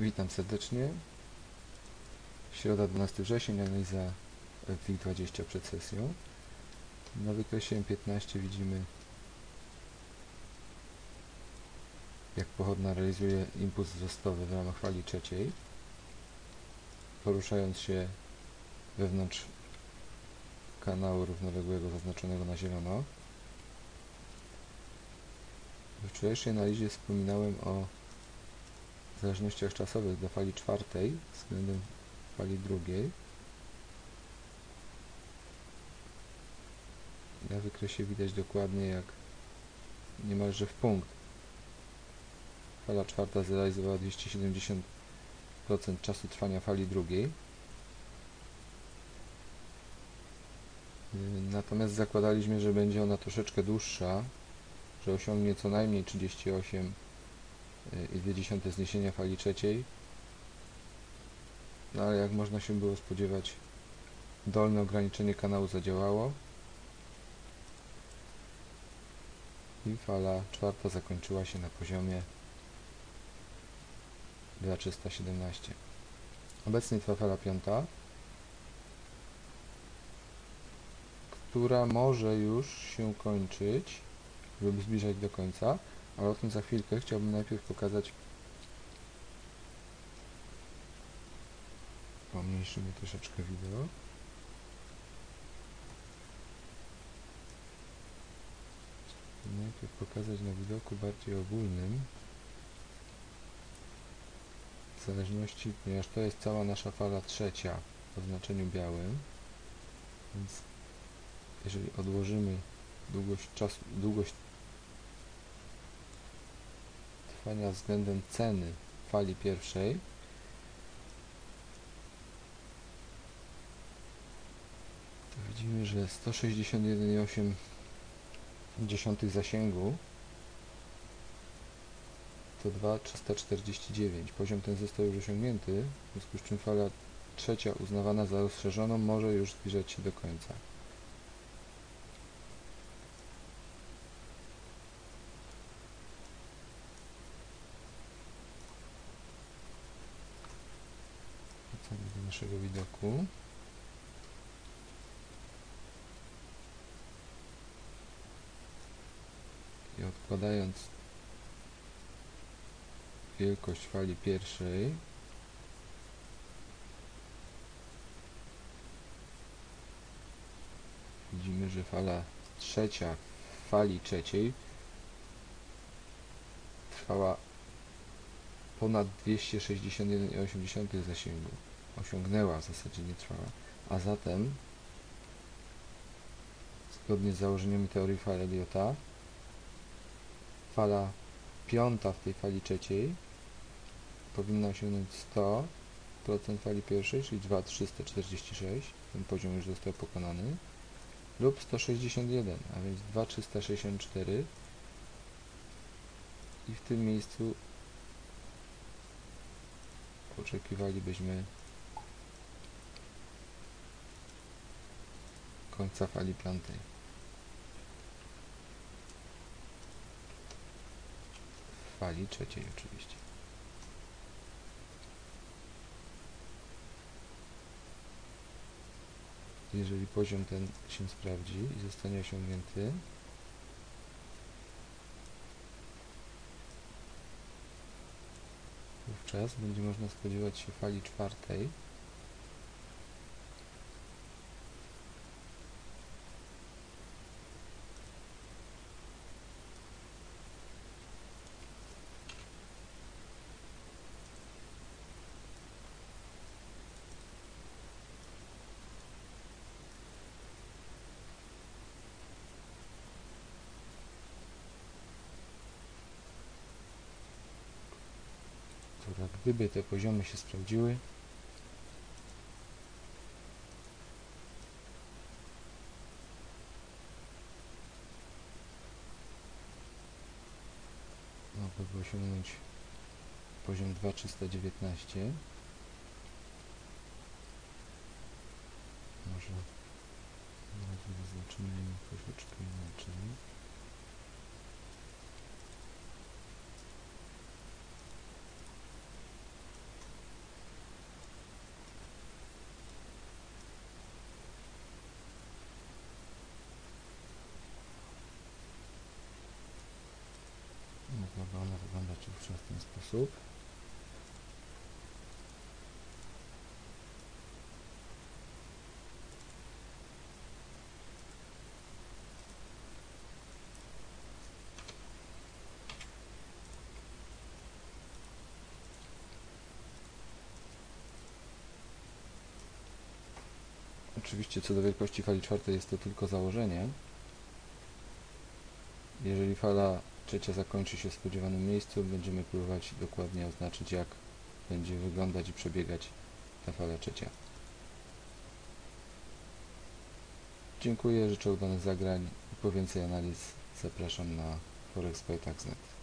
Witam serdecznie. Środa 12 wrzesień, analiza WIG20 przed sesją. Na wykresie M15 widzimy jak pochodna realizuje impuls wzrostowy w ramach fali trzeciej, poruszając się wewnątrz kanału równoległego zaznaczonego na zielono. We wczorajszej analizie wspominałem o zależnościach czasowych dla fali czwartej względem fali drugiej. Na wykresie widać dokładnie jak niemalże w punkt fala czwarta zrealizowała 270% czasu trwania fali drugiej. Natomiast zakładaliśmy, że będzie ona troszeczkę dłuższa, że osiągnie co najmniej 38 i 2 zniesienia fali trzeciej. No ale jak można się było spodziewać, dolne ograniczenie kanału zadziałało i fala czwarta zakończyła się na poziomie 2317. Obecnie trwa fala piąta, która może już się kończyć lub zbliżać do końca, ale o tym za chwilkę. Chciałbym najpierw pokazać pomniejszymy troszeczkę wideo. Najpierw pokazać na widoku bardziej ogólnym w zależności, ponieważ to jest cała nasza fala trzecia w oznaczeniu białym, więc jeżeli odłożymy długość czasu, długość trwania względem ceny fali pierwszej to widzimy, że 161,8 zasięgu to 2,349. Poziom ten został już osiągnięty, w związku z czym fala trzecia uznawana za rozszerzoną może już zbliżać się do końca. Wracamy do naszego widoku. I odkładając wielkość fali pierwszej widzimy, że fala trzecia fali trzeciej trwała ponad 261,8 zasięgu osiągnęła, w zasadzie nie trwała. A zatem zgodnie z założeniami teorii fal Eliota fala piąta w tej fali trzeciej powinna osiągnąć 100% fali pierwszej, czyli 2,346 ten poziom już został pokonany. Lub 161, a więc 2,364 i w tym miejscu oczekiwalibyśmy końca fali piątej. Fali trzeciej oczywiście. Jeżeli poziom ten się sprawdzi i zostanie osiągnięty, wówczas będzie można spodziewać się fali czwartej która gdyby te poziomy się sprawdziły, mogłyby osiągnąć poziom 2319 może na razie sposób. Oczywiście co do wielkości fali czwartej jest to tylko założenie. Jeżeli fala trzecia zakończy się w spodziewanym miejscu, będziemy próbować dokładnie oznaczyć jak będzie wyglądać i przebiegać ta fala trzecia. Dziękuję, życzę udanych zagrań i po więcej analiz zapraszam na forexploitax.net.